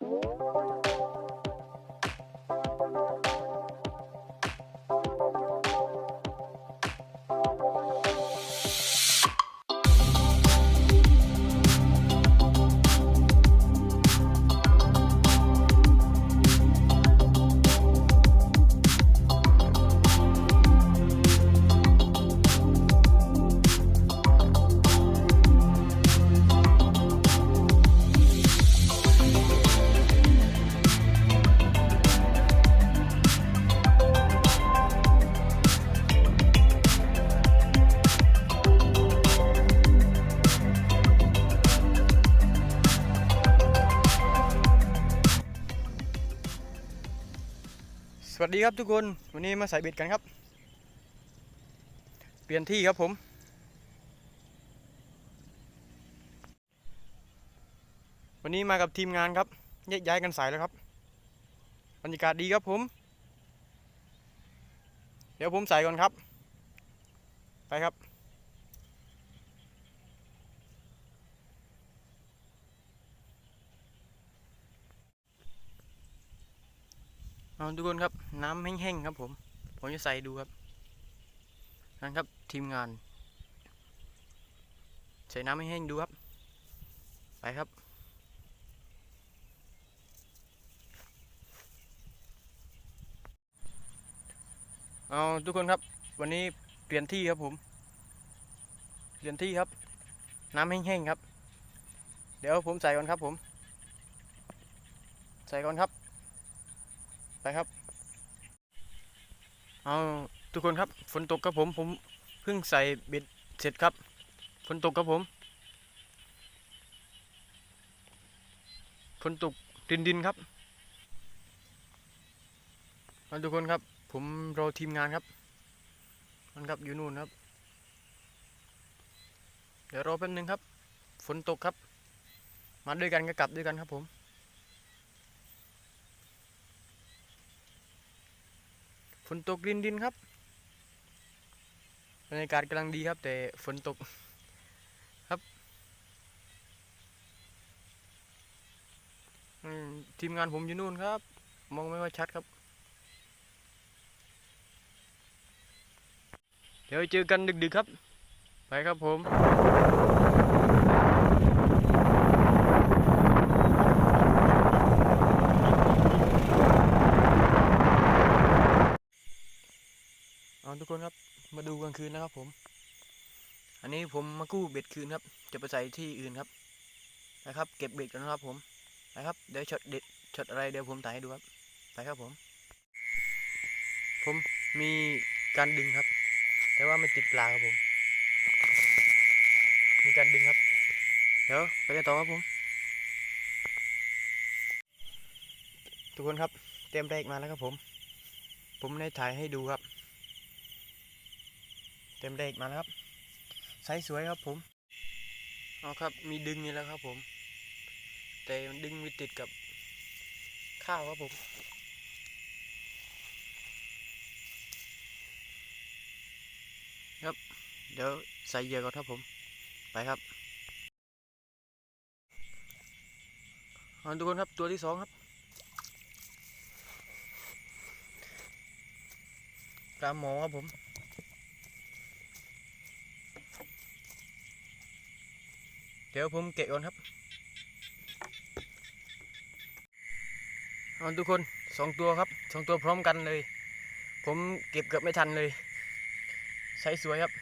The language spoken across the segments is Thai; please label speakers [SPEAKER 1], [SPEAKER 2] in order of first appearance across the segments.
[SPEAKER 1] ส สดีครับทุกคนวันนี้มาใส่เบ็ดกันครับ เปลี่ยนที่ครับผม วันนี้มากับทีมงานครับแยกย้ายกันสายแล้วครับบรรยากาศดีครับผม เดี๋ยวผมใส่ก่อนครับ ไปครับ เอาทุกคนครับน้ำแห้งๆครับผม ผมจะใส่ดูครับนั่นครับทีมงาน ใส่น้ำแห้งๆดูครับ ไปครับเอาทุกคนครับ วันนี้เปลี่ยนที่ครับผม เปลี่ยนที่ครับ น้ำแห้งๆครับ เดี๋ยวผมใส่ก่อนครับผม ใส่ก่อนครับ ไปครับ เอาทุกคนครับ ฝนตกครับผม ผมเพิ่งใส่เบ็ดเสร็จครับ ฝนตกครับผม ฝนตกดินดินครับเอาทุกคนครับ ผมรอทีมงานครับ มันครับอยู่นู่นครับ เดี๋ยวรอแป๊บนึงครับ ฝนตกครับ มาด้วยกันก็กลับด้วยกันครับผม นตกดินดินครับบรรยากาศกำลังดีครับ แต่ฝนตกครับทีมงานผมอยู่นู่นครับ มองไม่ค่อยชัดครับ เดี๋ยวเจอกันดึกๆครับ ไปครับผม เอาทุกคนครับ มาดูกลางคืนนะครับผม อันนี้ผมมากู้เบ็ด คืนครับ จะไปใส่ที่อื่นครับ นะครับ เก็บเบ็ดกันนะครับผมนะครับ เดี๋ยวช็อตเด็ดช็อตอะไรเดี๋ยวผมถ่ายให้ดูครับ ไปครับผม ผมมีการดึงครับ แต่ว่าไม่ติดปลาครับผม มีการดึงครับ เดี๋ยวไปกันต่อครับผม ทุกคนครับ เตรียมแรกมาแล้วครับผม ผมได้ถ่ายให้ดูครับ เต็มเด็กมาแล้วครับไซส์สวยครับผม เอาครับ มีดึงนี่แล้วครับผม แต่มันดึงไม่ติดกับข้าวครับผม ครับ เดี๋ยวใส่เหยื่อก่อนครับผม ไปครับเอาทุกคนครับตัวที่สองครับปลาหมอครับผม เดี๋ยวผมเกะก่อนครับเอาทุกคนสองตัวครับสองตัวพร้อมกันเลย ผมเก็บเกือบไม่ทันเลย ใช้สวยครับ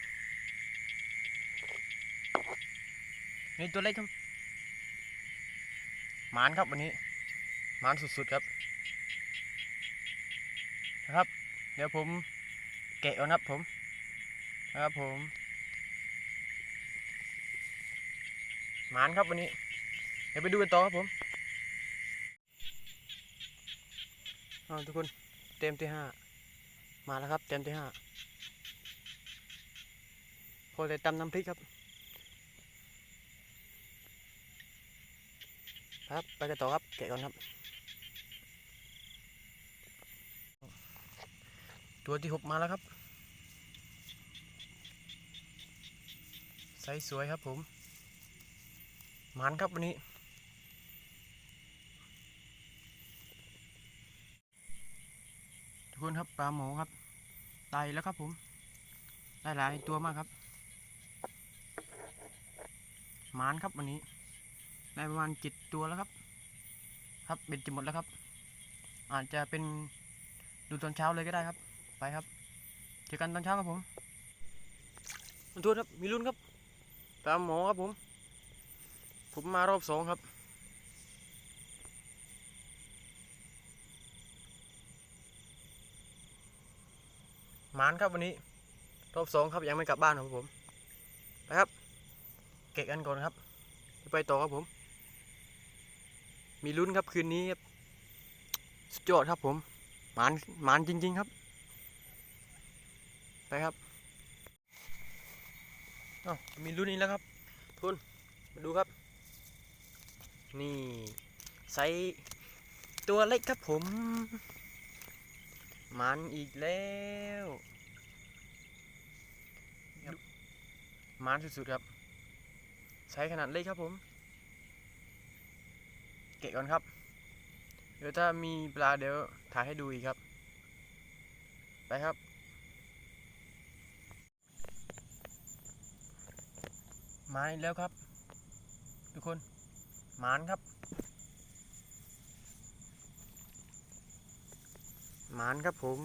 [SPEAKER 1] นี่ตัวเล็กครับหมานครับวันนี้หมานสุดๆครับนะครับ เดี๋ยวผมเกะก่อนครับผมนะครับผม มานครับวันนี้ เดี๋ยวไปดูกันต่อครับผมทุกคนเต็มที่ห้ามาแล้วครับ เต็มที่ห้าพอแต่ตำน้ำพริกครับครับไปกันต่อครับแกะก่อนครับ ตัวที่หกมาแล้วครับไซส์สวยครับผม มันครับวันนี้ ทุกคนครับปลาหมอครับตายแล้วครับผมได้หลายตัวมากครับมานครับวันนี้ได้ประมาณจิตตัวแล้วครับ ครับเป็นจิหมดแล้วครับ อาจจะเป็นดูตอนเช้าเลยก็ได้ครับ ไปครับเจอกันตอนเช้าครับผมทุนครับมีรุ่นครับตามหมอครับผม ผมมารอบสองครับ หมานครับวันนี้ รอบสองครับยังไม่กลับบ้านครับผม ไปครับ เก็บกันก่อนครับ ไปต่อครับผม มีลุ้นครับคืนนี้ครับสุดยอดครับผม หมานหมานจริง ๆ ครับ ไปครับอ้ามีลุ้นอีกแล้วครับ ทุน มาดูครับ นี่ไซส์ตัวเล็กครับผมหมันอีกแล้วครับหมันสุดๆครับไซส์ขนาดเล็กครับผม เกะก่อนครับ เดี๋ยวถ้ามีปลาเดี๋ยวถ่ายให้ดูอีกครับ ไปครับมาอีกแล้วครับ ทุกคน หมานครับหมานครับผม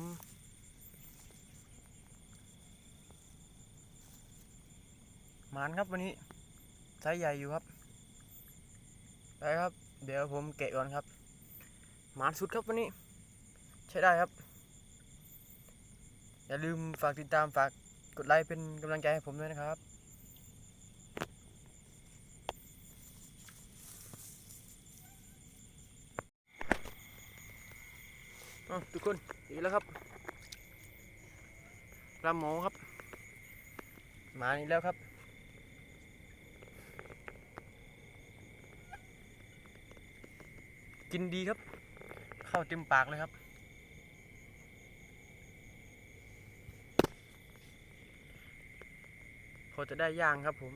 [SPEAKER 1] หมานครับวันนี้ไซส์ใหญ่อยู่ครับไปครับ เดี๋ยวผมเกะก่อนครับหมานสุดครับวันนี้ ใช้ได้ครับ อย่าลืมฝากติดตามฝากกดไลค์เป็นกำลังใจให้ผมด้วยนะครับ อ้าว ทุกคนอีกแล้วครับปลาหมอครับมาอีกแล้วครับกินดีครับ เข้าเต็มปากเลยครับ พอจะได้ย่างครับผม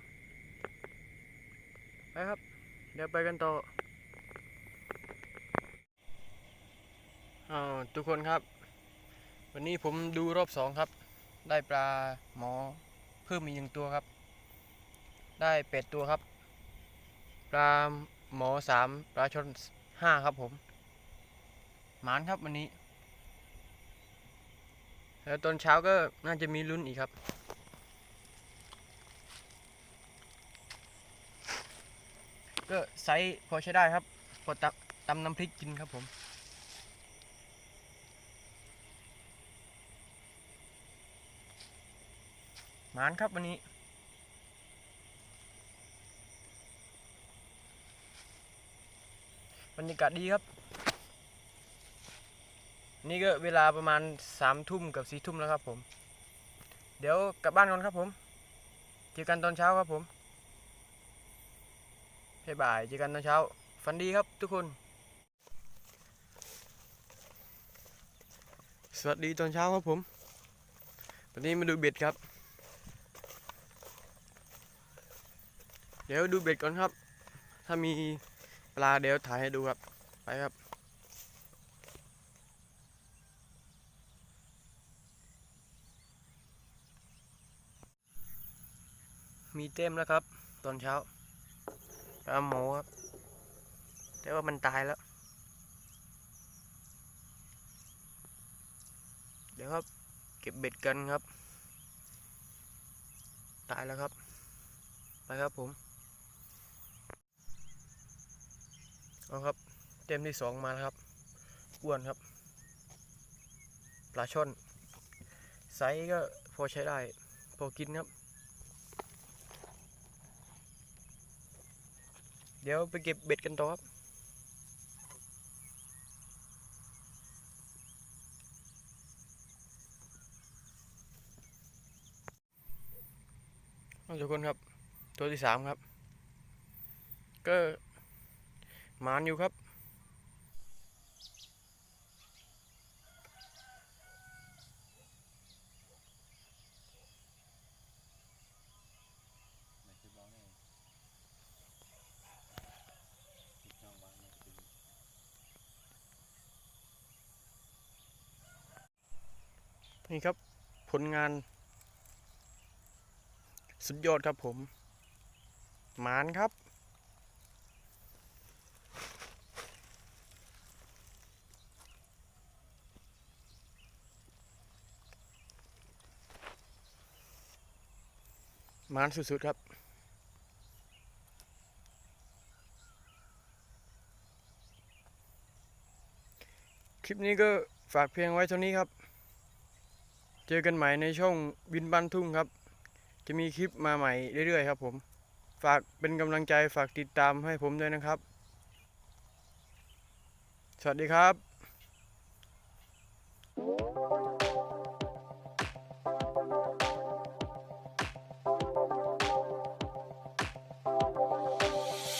[SPEAKER 1] ไปครับ เดี๋ยวไปกันต่อ อ้าทุกคนครับ วันนี้ผมดูรอบสองครับ ได้ปลาหมอเพิ่มอีกหนึ่งตัวครับ ได้เป็ดตัวครับ ปลาหมอสามปลาชนห้าครับผม หมานครับวันนี้ แล้วตอนเช้าก็น่าจะมีลุ้นอีกครับก็ไซส์พอใช้ได้ครับ พอตำตำน้ำพริกกินครับผม มานครับวันนี้ บรรยากาศดีครับ นี่ก็เวลาประมาณสามทุ่มกับสี่ทุ่มแล้วครับผม เดี๋ยวกลับบ้านก่อนครับผม เจอกันตอนเช้าครับผมบ๊ายบายเจอกันตอนเช้า ฝันดีครับทุกคน สวัสดีตอนเช้าครับผม วันนี้มาดูเบ็ดครับ เดี๋ยวดูเบ็ดก่อนครับ ถ้ามีปลาเดี๋ยวถ่ายให้ดูครับ ไปครับ มีเต็มแล้วครับ ตอนเช้าปลาหมูครับ แต่ว่ามันตายแล้ว เดี๋ยวครับ เก็บเบ็ดกันครับ ตายแล้วครับ ไปครับผม เอาครับ เต็มที่สองมาแล้วครับอ้วนครับปลาช่อนไซส์ก็พอใช้ได้ พอกินครับ เดี๋ยวไปเก็บเบ็ดกันต่อครับทุกคนครับ ตัวที่สามครับ ก็ มานอยู่ครับ นี่ครับผลงาน สุดยอดครับผมหมานครับ มานสุดๆครับคลิปนี้ก็ฝากเพียงไว้เท่านี้ครับ เจอกันใหม่ในช่องบินบันทุ่งครับ จะมีคลิปมาใหม่เรื่อยๆครับผม ฝากเป็นกำลังใจฝากติดตามให้ผมด้วยนะครับ สวัสดีครับ